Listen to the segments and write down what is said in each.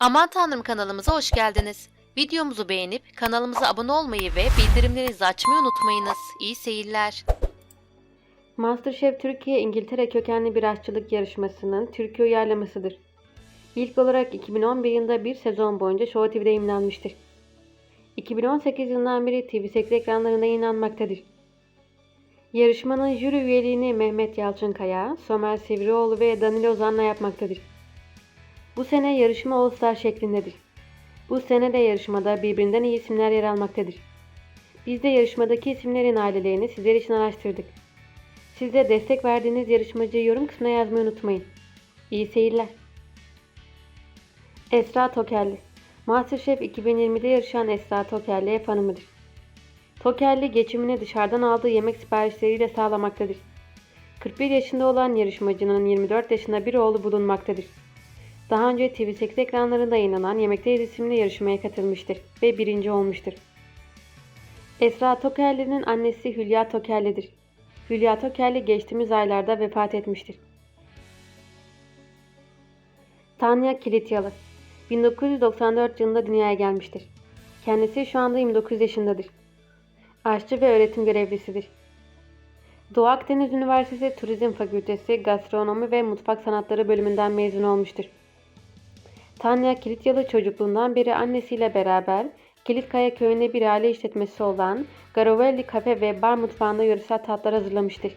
Aman Tanrım kanalımıza hoş geldiniz. Videomuzu beğenip kanalımıza abone olmayı ve bildirimlerinizi açmayı unutmayınız. İyi seyirler. MasterChef Türkiye İngiltere kökenli bir aşçılık yarışmasının Türkiye uyarlamasıdır. İlk olarak 2011 yılında bir sezon boyunca Show TV'de yayınlanmıştır. 2018 yılından beri TV8 ekranlarında yayınlanmaktadır. Yarışmanın jüri üyeliğini Mehmet Yalçınkaya, Somer Sivrioğlu ve Danilo Zan'la yapmaktadır. Bu sene yarışma All Star şeklindedir. Bu sene de yarışmada birbirinden iyi isimler yer almaktadır. Biz de yarışmadaki isimlerin ailelerini sizler için araştırdık. Siz de destek verdiğiniz yarışmacıyı yorum kısmına yazmayı unutmayın. İyi seyirler. Esra Tokelli Masterchef 2020'de yarışan Esra Tokelli ev hanımıdır. Tokelli geçimini dışarıdan aldığı yemek siparişleriyle sağlamaktadır. 41 yaşında olan yarışmacının 24 yaşında bir oğlu bulunmaktadır. Daha önce TV8 ekranlarında yayınlanan Yemekteyiz isimli yarışmaya katılmıştır ve birinci olmuştur. Esra Tokelli'nin annesi Hülya Tokelli'dir. Hülya Tokelli geçtiğimiz aylarda vefat etmiştir. Tanya Kilityalı 1994 yılında dünyaya gelmiştir. Kendisi şu anda 29 yaşındadır. Aşçı ve öğretim görevlisidir. Doğu Akdeniz Üniversitesi Turizm Fakültesi Gastronomi ve Mutfak Sanatları bölümünden mezun olmuştur. Tanya Kilityalı çocukluğundan beri annesiyle beraber Kilitkaya köyünde bir aile işletmesi olan Garovelli Kafe ve Bar mutfağında yöresel tatlar hazırlamıştır.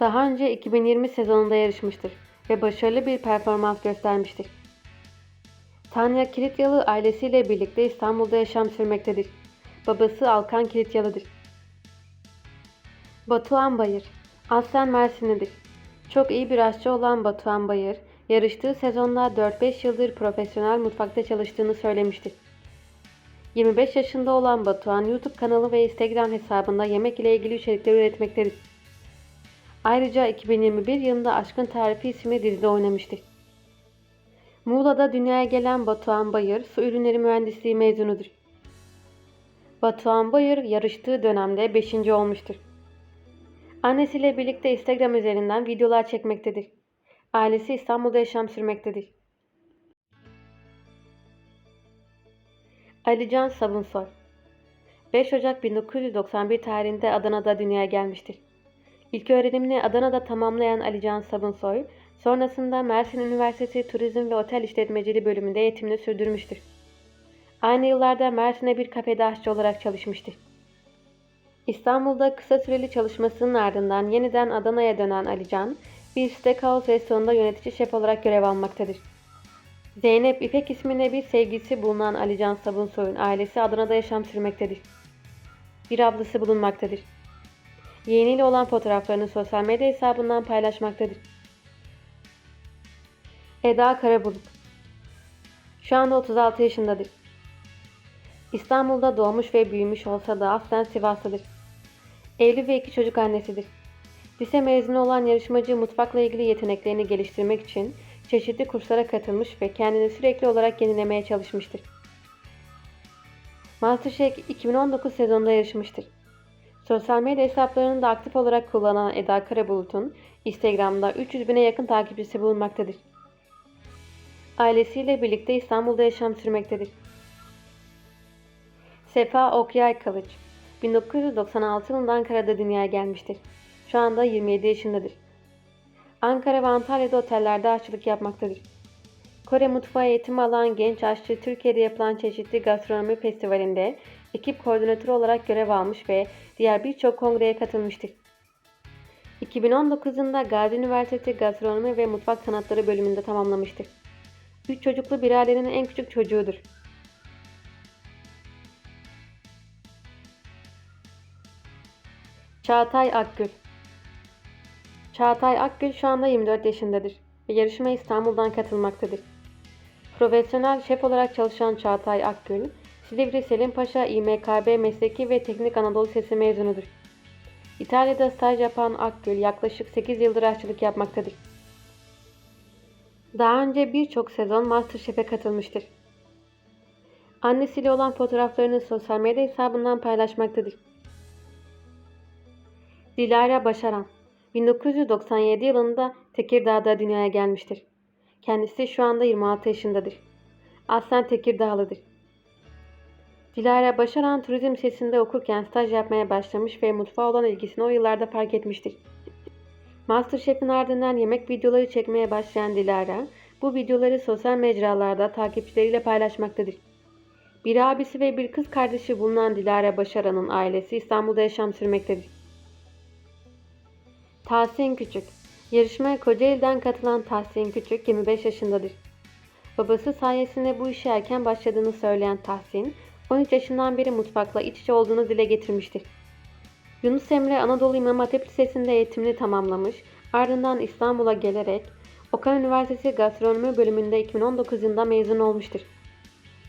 Daha önce 2020 sezonunda yarışmıştır ve başarılı bir performans göstermiştir. Tanya Kilityalı ailesiyle birlikte İstanbul'da yaşam sürmektedir. Babası Alkan Kilityalı'dır. Batuhan Bayır Aslen Mersinlidir. Çok iyi bir aşçı olan Batuhan Bayır, yarıştığı sezonda 4-5 yıldır profesyonel mutfakta çalıştığını söylemiştir. 25 yaşında olan Batuhan YouTube kanalı ve Instagram hesabında yemek ile ilgili içerikler üretmektedir. Ayrıca 2021 yılında Aşkın Tarifi isimli dizide oynamıştır. Muğla'da dünyaya gelen Batuhan Bayır, su ürünleri mühendisliği mezunudur. Batuhan Bayır yarıştığı dönemde 5. olmuştur. Annesiyle birlikte Instagram üzerinden videolar çekmektedir. Ailesi İstanbul'da yaşam sürmektedir. Alican Sabunsoy 5 Ocak 1991 tarihinde Adana'da dünyaya gelmiştir. İlk öğrenimini Adana'da tamamlayan Alican Sabunsoy, sonrasında Mersin Üniversitesi Turizm ve Otel İşletmeciliği bölümünde eğitimini sürdürmüştür. Aynı yıllarda Mersin'e bir kafede aşçı olarak çalışmıştır. İstanbul'da kısa süreli çalışmasının ardından yeniden Adana'ya dönen Alican, bir steakhouse restoranında yönetici şef olarak görev almaktadır. Zeynep İpek isminde bir sevgilisi bulunan Alican Sabunsoy'un ailesi Adana'da yaşam sürmektedir. Bir ablası bulunmaktadır. Yeğeniyle olan fotoğraflarını sosyal medya hesabından paylaşmaktadır. Eda Karabulut Şu anda 36 yaşındadır. İstanbul'da doğmuş ve büyümüş olsa da aslen Sivas'tadır. Evli ve iki çocuk annesidir. Lise mezunu olan yarışmacı mutfakla ilgili yeteneklerini geliştirmek için çeşitli kurslara katılmış ve kendini sürekli olarak yenilemeye çalışmıştır. MasterChef 2019 sezonunda yarışmıştır. Sosyal medya hesaplarını da aktif olarak kullanan Eda Karabulut'un Instagram'da 300 bine yakın takipçisi bulunmaktadır. Ailesiyle birlikte İstanbul'da yaşam sürmektedir. Sefa Okyay Kılıç 1996 yılında Ankara'da dünyaya gelmiştir. Şu anda 27 yaşındadır. Ankara ve Antalya'da otellerde aşçılık yapmaktadır. Kore mutfağı eğitimi alan genç aşçı Türkiye'de yapılan çeşitli gastronomi festivalinde ekip koordinatörü olarak görev almış ve diğer birçok kongreye katılmıştır. 2019 yılında Gazi Üniversitesi Gastronomi ve Mutfak Sanatları bölümünde tamamlamıştır. Üç çocuklu bir ailenin en küçük çocuğudur. Çağatay Akgül Çağatay Akgül şu anda 24 yaşındadır ve yarışmaya İstanbul'dan katılmaktadır. Profesyonel şef olarak çalışan Çağatay Akgül, Silivri Selim Paşa İMKB Mesleki ve Teknik Anadolu Sesi mezunudur. İtalya'da staj yapan Akgül yaklaşık 8 yıldır aşçılık yapmaktadır. Daha önce birçok sezon Masterchef'e katılmıştır. Annesiyle olan fotoğraflarını sosyal medya hesabından paylaşmaktadır. Dilara Başaran 1997 yılında Tekirdağ'da dünyaya gelmiştir. Kendisi şu anda 26 yaşındadır. Aslen Tekirdağlıdır. Dilara Başaran turizm sesinde okurken staj yapmaya başlamış ve mutfağa olan ilgisini o yıllarda fark etmiştir. Masterchef'in ardından yemek videoları çekmeye başlayan Dilara, bu videoları sosyal mecralarda takipçileriyle paylaşmaktadır. Bir abisi ve bir kız kardeşi bulunan Dilara Başaran'ın ailesi İstanbul'da yaşam sürmektedir. Tahsin Küçük Yarışmaya Kocaeli'den katılan Tahsin Küçük 25 yaşındadır. Babası sayesinde bu işe erken başladığını söyleyen Tahsin, 13 yaşından beri mutfakla iç içe olduğunu dile getirmiştir. Yunus Emre Anadolu İmam Hatip Lisesi'nde eğitimini tamamlamış, ardından İstanbul'a gelerek Okan Üniversitesi Gastronomi bölümünde 2019 yılında mezun olmuştur.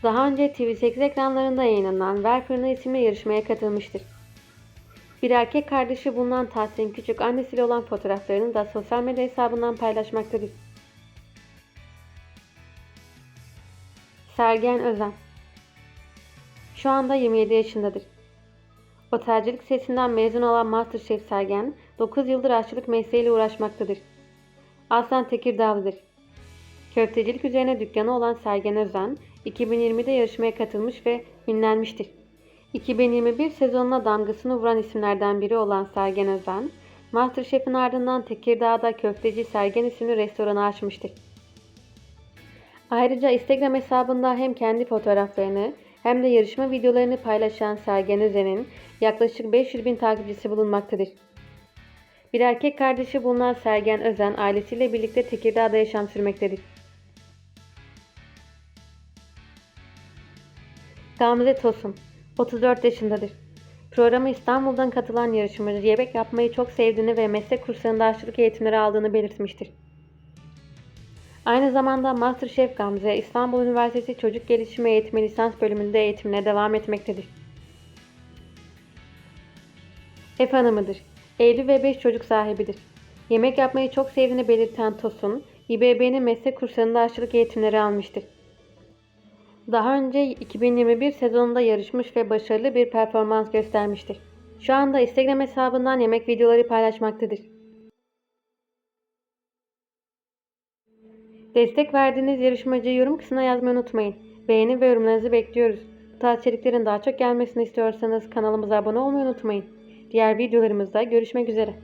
Daha önce TV8 ekranlarında yayınlanan Ver Fırına isimli yarışmaya katılmıştır. Bir erkek kardeşi bulunan Tahsin Küçük annesiyle olan fotoğraflarını da sosyal medya hesabından paylaşmaktadır. Sergen Özen Şu anda 27 yaşındadır. Otelcilik sesinden mezun olan Masterchef Sergen, 9 yıldır aşçılık mesleğiyle uğraşmaktadır. Aslen Tekirdağlıdır. Köftecilik üzerine dükkanı olan Sergen Özen, 2020'de yarışmaya katılmış ve ünlenmiştir. 2021 sezonuna damgasını vuran isimlerden biri olan Sergen Özen, Masterchef'in ardından Tekirdağ'da Köfteci Sergen isimli restoranı açmıştır. Ayrıca Instagram hesabında hem kendi fotoğraflarını hem de yarışma videolarını paylaşan Sergen Özen'in yaklaşık 500 bin takipçisi bulunmaktadır. Bir erkek kardeşi bulunan Sergen Özen ailesiyle birlikte Tekirdağ'da yaşam sürmektedir. Gamze Tosun 34 yaşındadır. Programa İstanbul'dan katılan yarışmacı yemek yapmayı çok sevdiğini ve meslek kurslarında aşçılık eğitimleri aldığını belirtmiştir. Aynı zamanda Masterchef Gamze İstanbul Üniversitesi Çocuk Gelişimi Eğitimi Lisans bölümünde eğitimine devam etmektedir. Ev hanımıdır. Evli ve 5 çocuk sahibidir. Yemek yapmayı çok sevdiğini belirten Tosun, İBB'nin meslek kurslarında aşçılık eğitimleri almıştır. Daha önce 2021 sezonunda yarışmış ve başarılı bir performans göstermiştir. Şu anda Instagram hesabından yemek videoları paylaşmaktadır. Destek verdiğiniz yarışmacıyı yorum kısmına yazmayı unutmayın. Beğeni ve yorumlarınızı bekliyoruz. Bu tarz içeriklerin daha çok gelmesini istiyorsanız kanalımıza abone olmayı unutmayın. Diğer videolarımızda görüşmek üzere.